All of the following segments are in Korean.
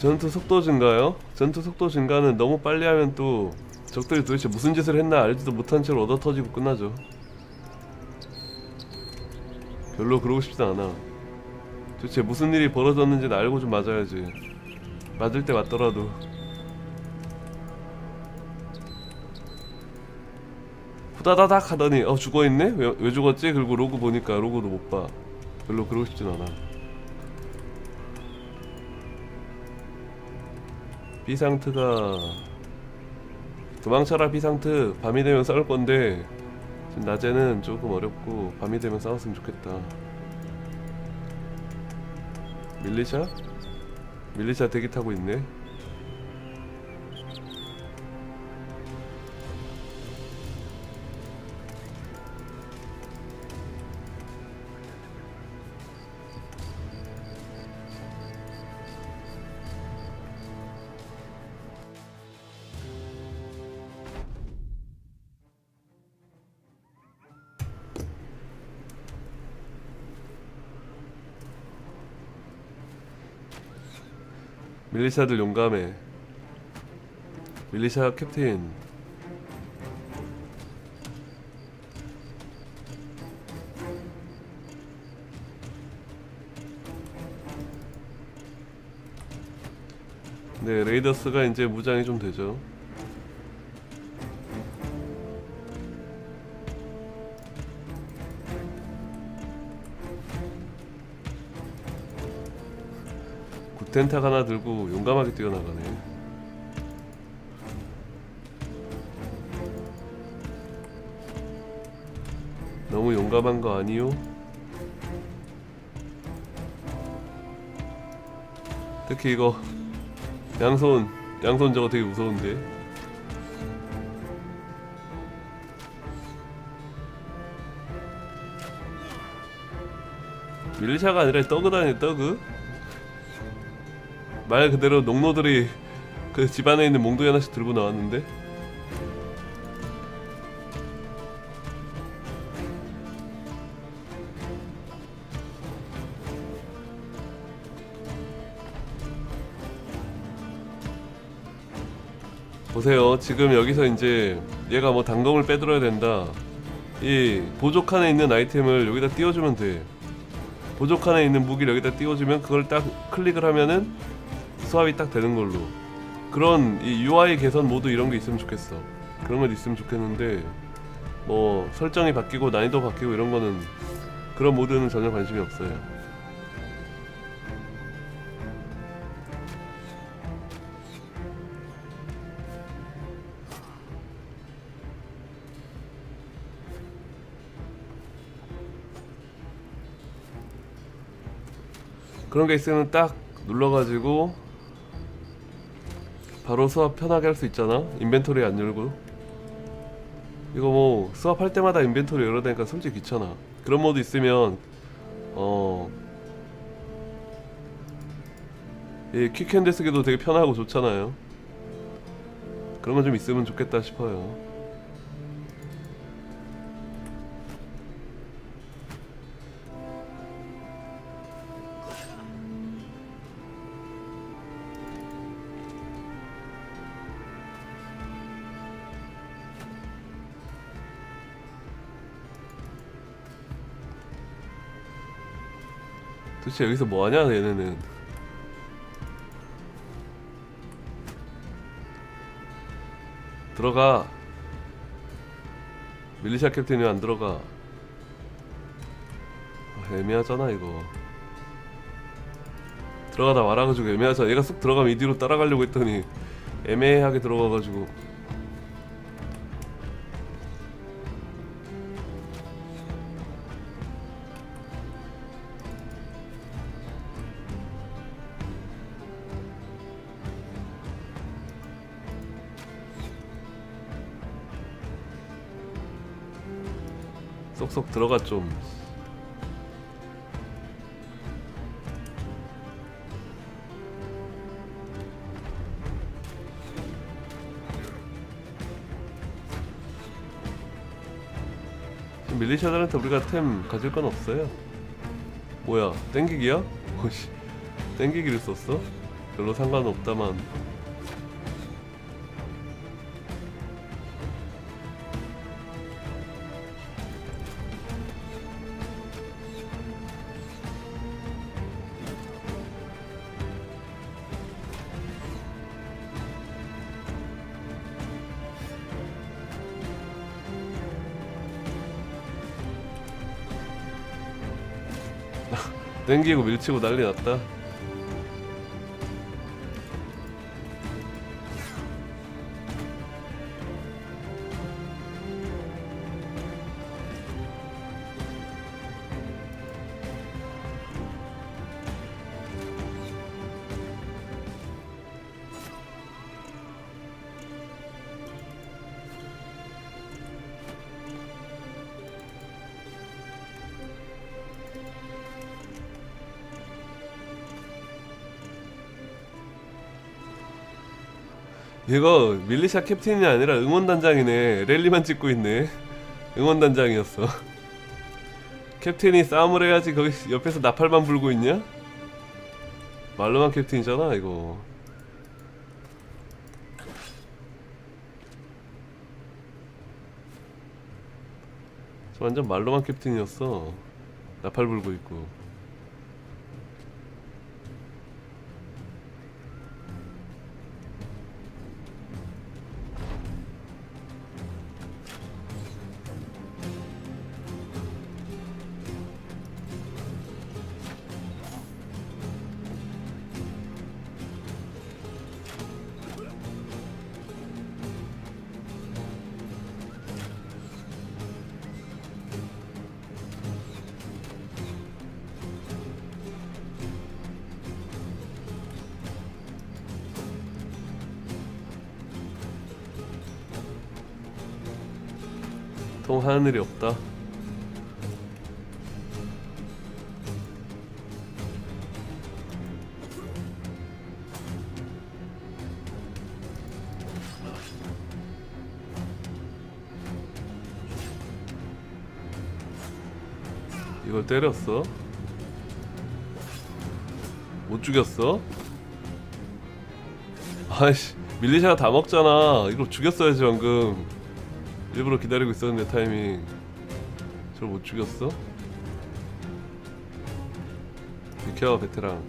전투 속도 증가요? 전투 속도 증가는 너무 빨리 하면 또 적들이 도대체 무슨 짓을 했나 알지도 못한 채로 얻어 터지고 끝나죠. 별로 그러고 싶진 않아. 도대체 무슨 일이 벌어졌는지는 알고 좀 맞아야지. 맞을 때 맞더라도. 후다다닥 하더니 어 죽어있네? 왜, 왜 죽었지? 그리고 로그 보니까 로그도 못 봐. 별로 그러고 싶진 않아. 비상트가 도망쳐라 비상트. 밤이 되면 싸울 건데 지금 낮에는 조금 어렵고 밤이 되면 싸웠으면 좋겠다. 밀리샤? 밀리샤 대기 타고 있네 밀리샤들 용감해. 밀리샤 캡틴. 네 레이더스가 이제 무장이 좀 되죠 구텐탁 하나 들고 용감하게 뛰어나가네. 너무 용감한 거 아니요? 특히 이거 양손 양손 저거 되게 무서운데. 밀리샤가 아니라 떠그 다니 떠그? 말 그대로 농노들이 그 집안에 있는 몽둥이 하나씩 들고 나왔는데? 보세요. 지금 여기서 이제 얘가 뭐 단검을 빼들어야 된다. 이 보조 칸에 있는 아이템을 여기다 띄워주면 돼. 보조 칸에 있는 무기를 여기다 띄워주면 그걸 딱 클릭을 하면은 수합이 딱 되는 걸로. 그런 이 UI 개선 모드 이런 게 있으면 좋겠어. 그런 건 있으면 좋겠는데 뭐 설정이 바뀌고 난이도 바뀌고 이런 거는 그런 모드는 전혀 관심이 없어요. 그런 게 있으면 딱 눌러가지고 바로 수압 편하게 할 수 있잖아? 인벤토리 안 열고. 이거 뭐 수압할 때마다 인벤토리 열어야 되니까 솔직히 귀찮아. 그런 모드 있으면 어... 이 퀵핸드 쓰기도 되게 편하고 좋잖아요. 그런 건 좀 있으면 좋겠다 싶어요 도대체 여기서 뭐하냐 얘네는. 들어가. 밀리샤 캡틴이 안 들어가. 아, 애매하잖아 이거. 들어가다 말아가지고 애매하잖아. 얘가 쑥 들어가면 이 뒤로 따라가려고 했더니 애매하게 들어가가지고 쏙쏙 들어가 좀 지금 밀리샤들한테 우리가 템 가질 건 없어요 뭐야 땡기기야? 오씨 땡기기를 썼어? 별로 상관없다만 땡기고 밀치고 난리 났다. 이거 밀리샤 캡틴이 아니라 응원단장이네. 랠리만 찍고 있네. 응원단장이었어. 캡틴이 싸움을 해야지 거기 옆에서 나팔만 불고 있냐? 말로만 캡틴이잖아 이거. 저 완전 말로만 캡틴이었어. 나팔 불고 있고. 하늘이 없다. 이걸 때렸어? 못 죽였어? 아이씨 밀리샤가 다 먹잖아 이걸 죽였어야지 방금 일부러 기다리고 있었는데 타이밍 저를 못 죽였어? 비켜 베테랑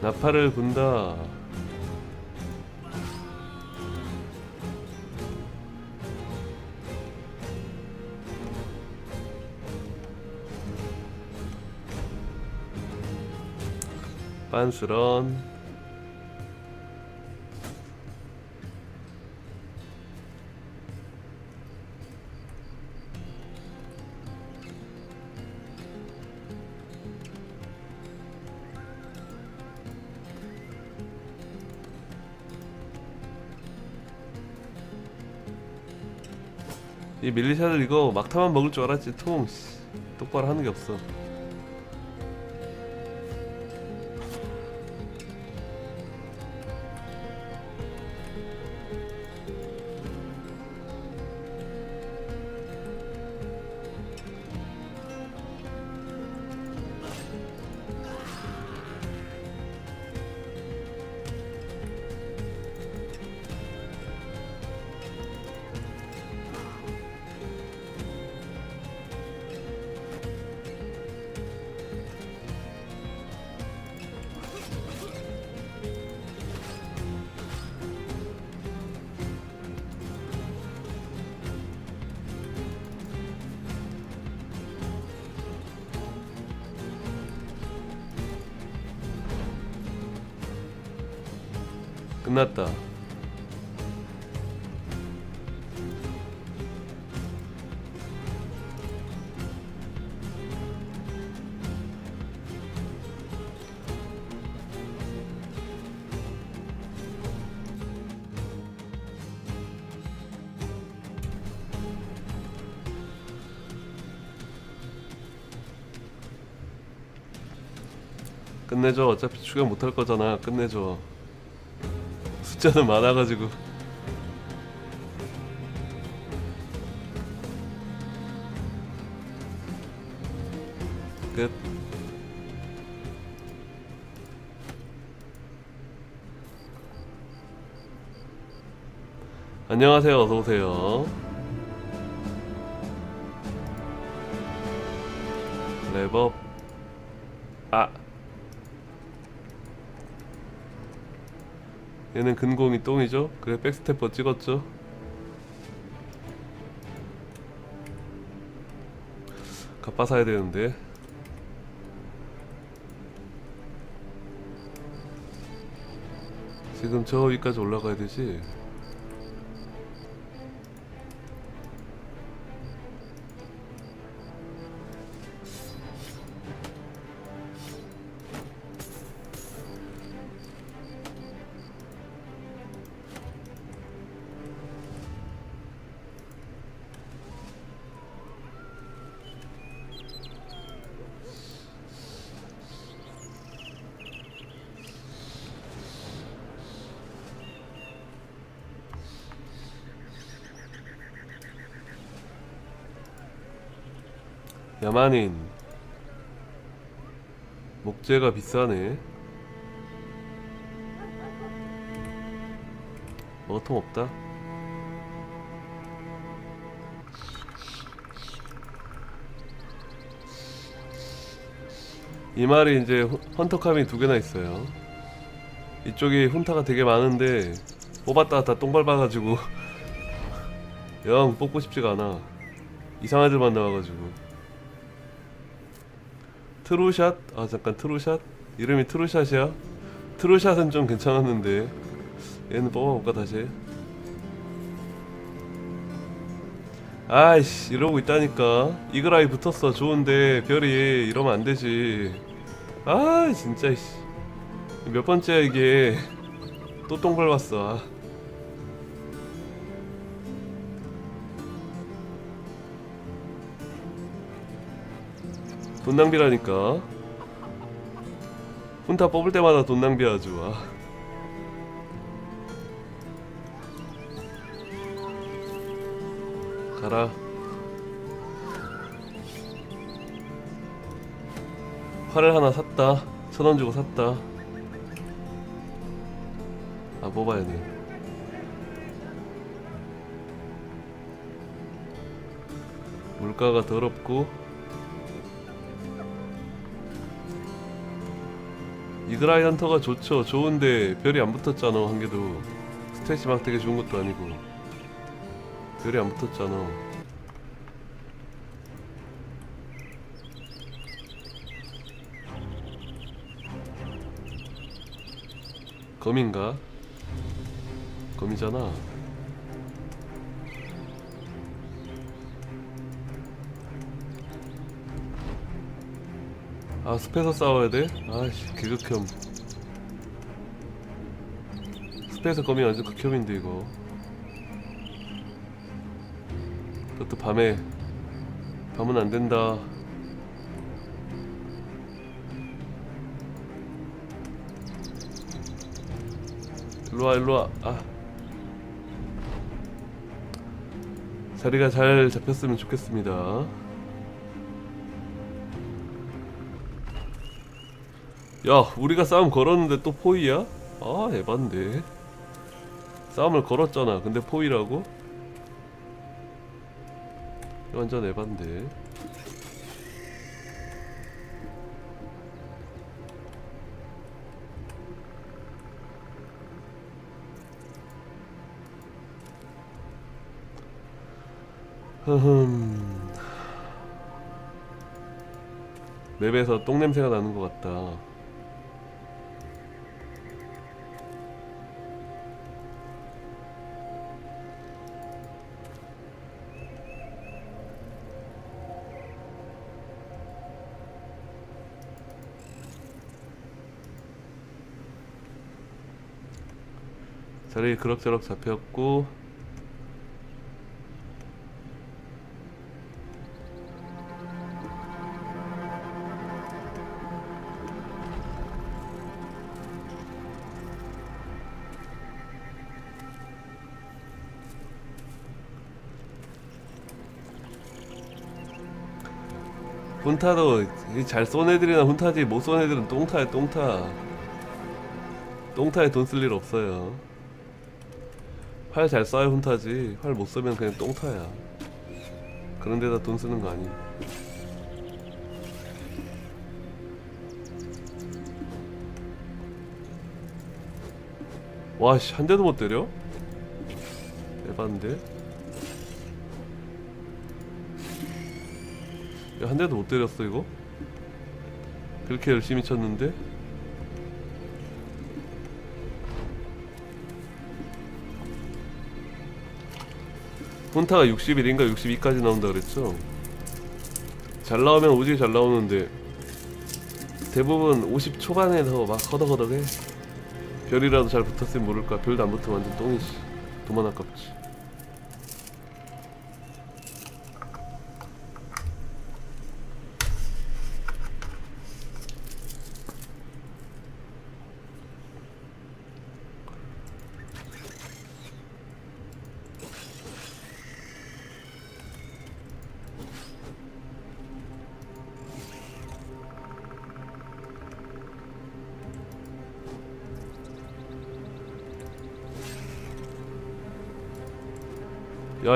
나팔을 분다 빤스런 이 밀리샤들 이거 막타만 먹을 줄 알았지. 통 씨, 똑바로 하는 게 없어 끝났다. 끝내줘. 어차피 추격 못할 거잖아. 끝내줘 숫자는 많아가지고. 끝. 안녕하세요. 어서오세요. 랩업. 얘는 근공이 똥이죠? 그래 백스텝버 찍었죠? 갑바 사야 되는데 지금 저 위까지 올라가야 되지 야만인. 목재가 비싸네. 먹어통 없다? 이 말이 이제 헌- 헌터카미 두 개나 있어요. 이쪽이 훈타가 되게 많은데 뽑았다가 다 똥 밟아가지고 영 뽑고 싶지가 않아. 이상한 애들 만 나와가지고 트루샷? 아 잠깐 트루샷? 이름이 트루샷이야? 트루샷은 좀 괜찮았는데 얘는 뽑아볼까 다시? 아이씨 이러고 있다니까. 이글아이 붙었어. 좋은데 별이 이러면 안되지. 아 진짜 몇 번째야 이게? 또 똥 밟았어 돈 낭비라니까. 혼타 뽑을 때마다 돈 낭비하죠 아. 가라. 활을 하나 샀다. 천 원 주고 샀다. 아 뽑아야 돼. 물가가 더럽고 이그라이 헌터가 좋죠. 좋은데 별이 안 붙었잖아 한 개도. 스탯이 막 되게 좋은 것도 아니고 별이 안 붙었잖아. 검인가? 검이잖아. 아 숲에서 싸워야 돼? 아씨 개극혐. 숲에서 거미 완전 극혐인데 이거. 그것도 밤에. 밤은 안 된다. 일로와 일로와. 아. 자리가 잘 잡혔으면 좋겠습니다 야 우리가 싸움 걸었는데 또 포위야? 아 에반데. 싸움을 걸었잖아. 근데 포위라고? 완전 에반데. 흐흠. 맵에서 똥냄새가 나는 것 같다 자리 그럭저럭 잡혔고. 훈타도 잘 쏜 애들이나 훈타지 못 쏜 애들은 똥타야 똥타. 똥타에 돈 쓸 일 없어요. 활 잘 쏴야 훈타지 활 못 쏘면 그냥 똥타야 그런 데다 돈 쓰는 거 아니 와씨 한 대도 못 때려? 에반데 야, 한 대도 못 때렸어 이거? 그렇게 열심히 쳤는데? 혼타가 61인가 62까지 나온다 그랬죠? 잘 나오면 오지게 잘 나오는데 대부분 50 초반에서 막 허덕허덕해. 별이라도 잘 붙었으면 모를까. 별도 안 붙으면 완전 똥이지. 도만 아깝지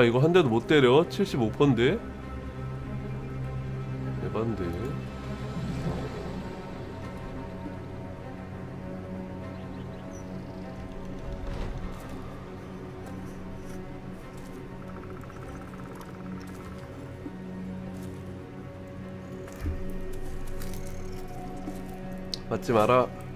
이거 한 대도 못 때려. 75%인데 에반데 맞지 마라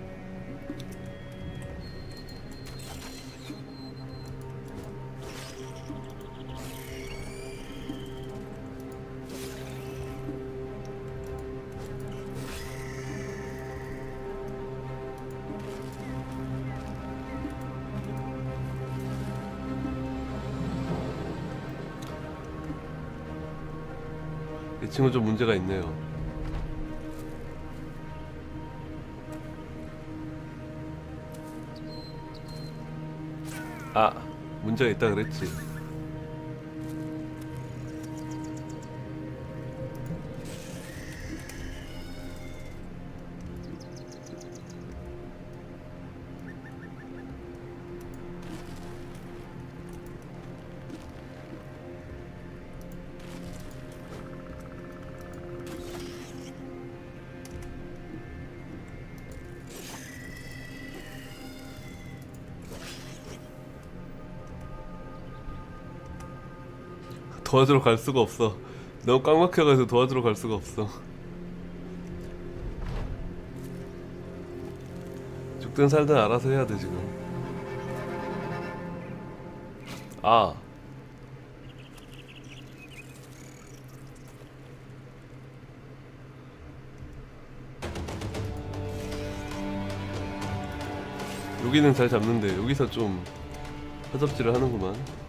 이 친구 좀 문제가 있네요. 아, 문제가 있다 그랬지. 도와주러 갈 수가 없어. 너무 꽉 막혀가지고 도와주러 갈 수가 없어. 죽든 살든 알아서 해야 돼 지금. 아. 여기는 잘 잡는데 여기서 좀 허접질을 하는구만.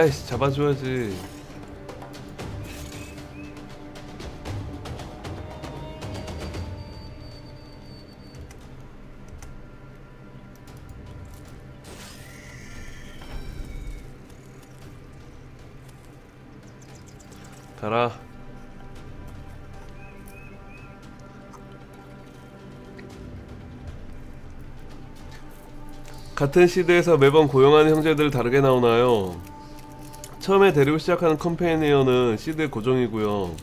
아이씨 잡아줘야지 가라 같은 시대에서 매번 고용하는 형제들 다르게 나오나요? 처음에 데리고 시작하는 컴페니어는 시드 고정이고요.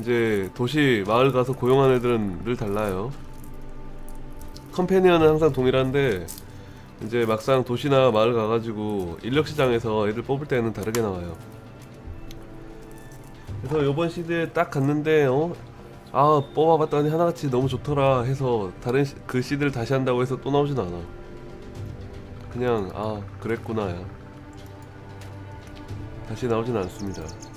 이제 도시 마을 가서 고용하는 애들은 늘 달라요. 컴페니어는 항상 동일한데 이제 막상 도시나 마을 가가지고 인력 시장에서 애들 뽑을 때는 다르게 나와요. 그래서 요번 시드에 딱 갔는데 어? 아 뽑아봤더니 하나같이 너무 좋더라 해서 다른 시, 그 시드를 다시 한다고 해서 또 나오진 않아. 그냥 아 그랬구나 야. 다시 나오진 않습니다.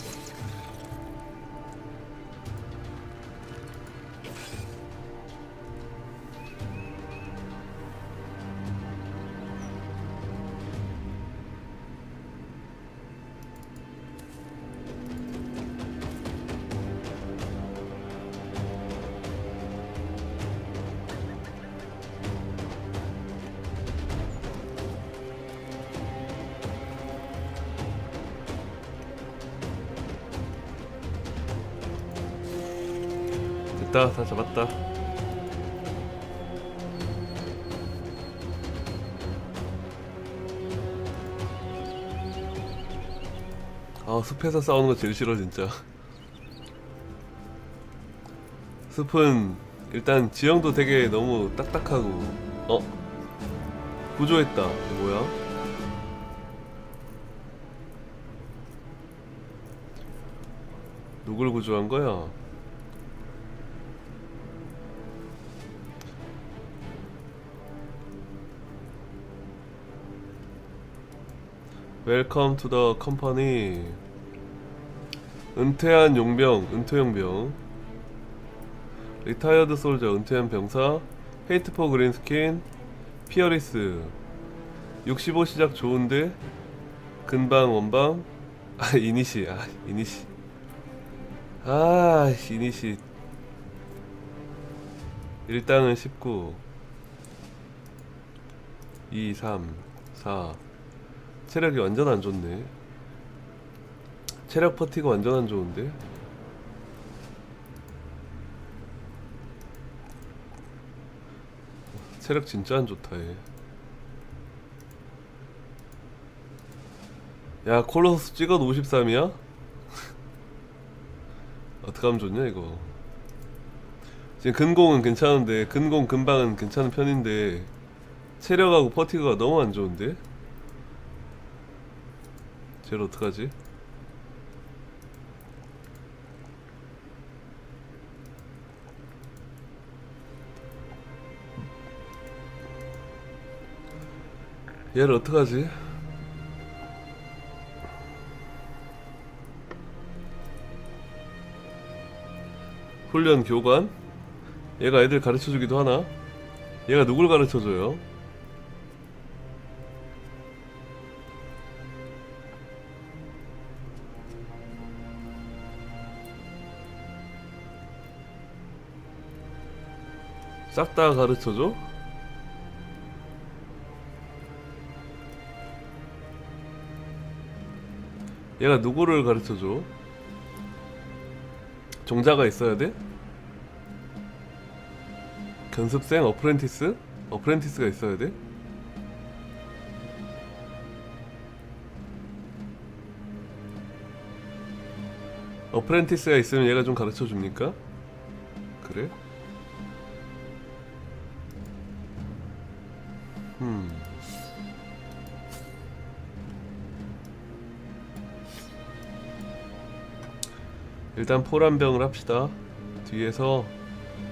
잡았다 아 숲에서 싸우는 거 제일 싫어 진짜 숲은 일단 지형도 되게 너무 딱딱하고 어? 구조했다 뭐야? 누굴 구조한 거야? 웰컴 투 더 컴퍼니 은퇴한 용병 은퇴 용병. 리타이어드 솔저 은퇴한 병사. 헤이트 포 그린 스킨 피어리스 65 시작 좋은데? 근방 원방? 아 이니시 아 이니시. 아 이니시. 일당은 19 2 3 4 체력이 완전 안 좋네 체력 퍼티가 완전 안 좋은데 체력 진짜 안 좋다 얘. 야 콜로스 찍어도 53이야? 어떻게 하면 좋냐 이거 지금 근공은 괜찮은데 근공 근방은 괜찮은 편인데 체력하고 퍼티가 너무 안 좋은데 쟤를 어떡하지? 얘를 어떡하지? 훈련 교관? 얘가 애들 가르쳐주기도 하나? 얘가 누굴 가르쳐줘요? 싹 다 가르쳐줘? 얘가 누구를 가르쳐줘? 종자가 있어야 돼? 견습생? 어프렌티스? 어프렌티스가 있어야 돼? 어프렌티스가 있으면 얘가 좀 가르쳐 줍니까? 그래? 일단 포란병을 합시다. 뒤에서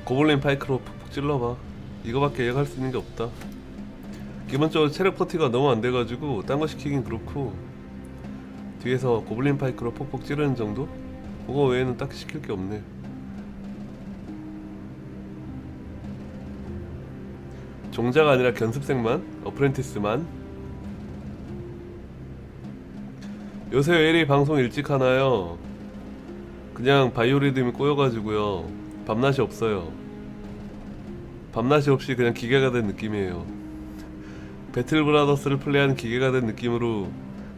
고블린 파이크로 푹푹 찔러봐. 이거밖에 얘가 할수 있는 게 없다. 기본적으로 체력 퍼티가 너무 안 돼가지고 딴 거 시키긴 그렇고 뒤에서 고블린 파이크로 푹푹 찌르는 정도? 그거 외에는 딱히 시킬 게 없네. 종자가 아니라 견습생만, 어프렌티스만. 요새 왜 이리 방송 일찍 하나요? 그냥 바이오리듬이 꼬여가지고요. 밤낮이 없어요. 밤낮이 없이 그냥 기계가 된 느낌이에요. 배틀 브라더스를 플레이하는 기계가 된 느낌으로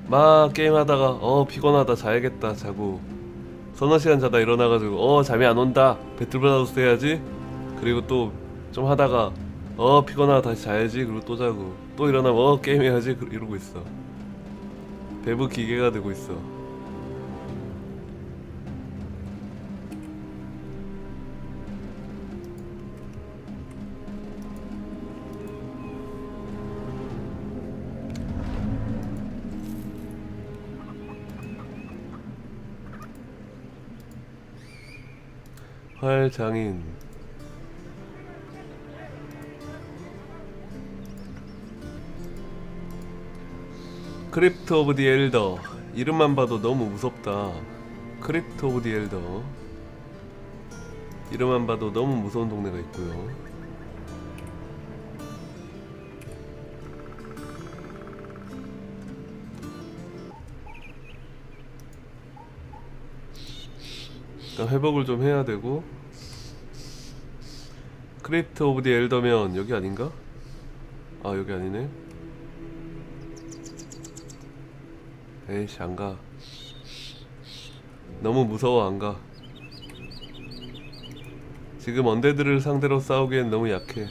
막 게임하다가 어 피곤하다 자야겠다 자고 서너 시간 자다 일어나가지고 어 잠이 안 온다 배틀 브라더스 해야지 그리고 또 좀 하다가 어 피곤하다 다시 자야지 그리고 또 자고 또 일어나면 어 게임 해야지 그- 이러고 있어 배부 기계가 되고 있어 활장인. 크립트 오브 디 엘더 이름만 봐도 너무 무섭다. 크립트 오브 디 엘더 이름만 봐도 너무 무서운 동네가 있고요 일단 회복을 좀 해야 되고 크립트 오브 디 엘더면 여기 아닌가? 아 여기 아니네 에이씨 안가 너무 무서워 안가 지금 언데드를 상대로 싸우기엔 너무 약해.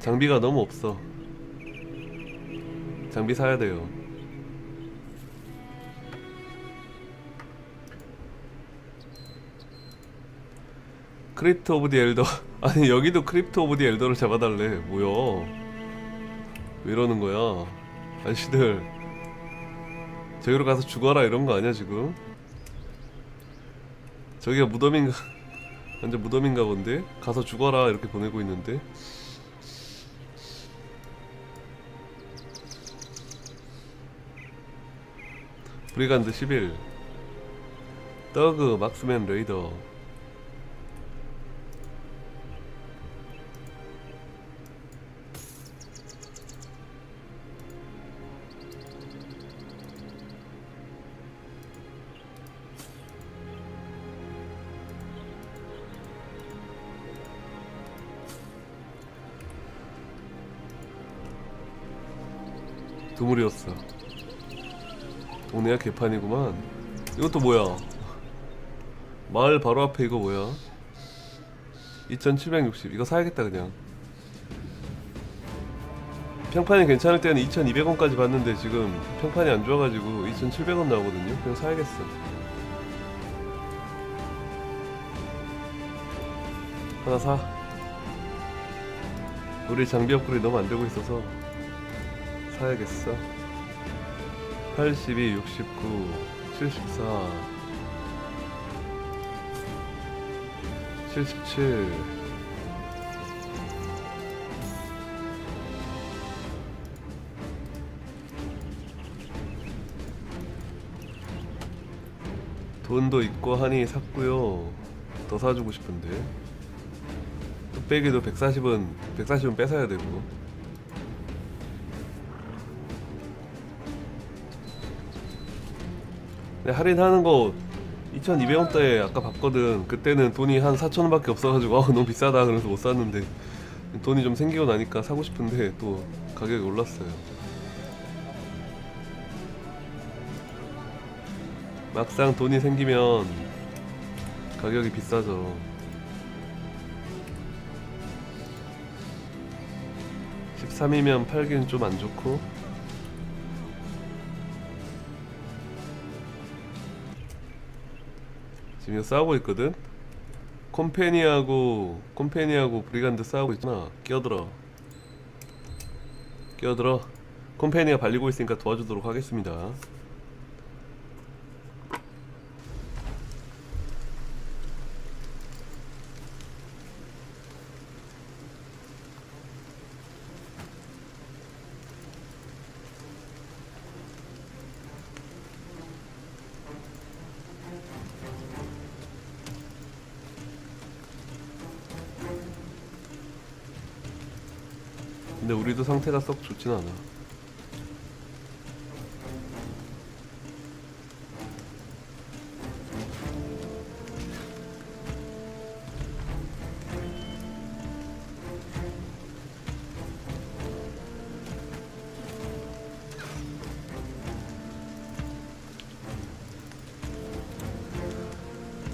장비가 너무 없어. 장비 사야 돼요. 크립트 오브 디 엘더. 아니 여기도 크립트 오브 디 엘더를 잡아달래. 뭐야? 왜 이러는 거야? 아저씨들. 저기로 가서 죽어라 이런 거 아니야 지금? 저기가 무덤인가? 완전 무덤인가 본데? 가서 죽어라 이렇게 보내고 있는데? 브리간드 11 더그 막스맨 레이더 두물이었어. 동네가 개판이구만. 이것도 뭐야? 마을 바로 앞에 이거 뭐야? 2760 이거 사야겠다 그냥. 평판이 괜찮을 때는 2200원까지 봤는데 지금 평판이 안 좋아가지고 2700원 나오거든요. 그냥 사야겠어. 하나 사. 우리 장비 업그레이드 너무 안 되고 있어서 사야겠어? 82, 69, 74 77 돈도 있고 하니 샀고요. 더 사주고 싶은데. 뚝배기도 140은 140은 뺏어야 되고 근데 할인하는 거 2,200원대에 아까 봤거든. 그때는 돈이 한 4,000원밖에 없어가지고 아 너무 비싸다 그래서 못 샀는데 돈이 좀 생기고 나니까 사고 싶은데 또 가격이 올랐어요. 막상 돈이 생기면 가격이 비싸죠. (13이면) 팔기는 좀 안 좋고 지금 싸우고 있거든? 콤페니하고 콤페니하고 브리간드 싸우고 있잖아 끼어들어. 끼어들어. 콤페니가 발리고 있으니까 도와주도록 하겠습니다 좋진 않아.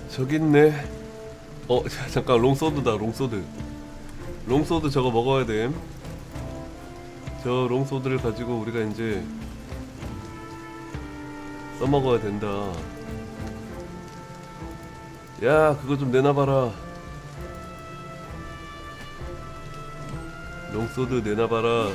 저기 있네. 어 잠깐 롱소드다 롱소드. 롱소드 저거 먹어야 됨 저 롱소드를 가지고 우리가 이제 써먹어야 된다. 야, 그거 좀 내놔봐라. 롱소드 내놔봐라.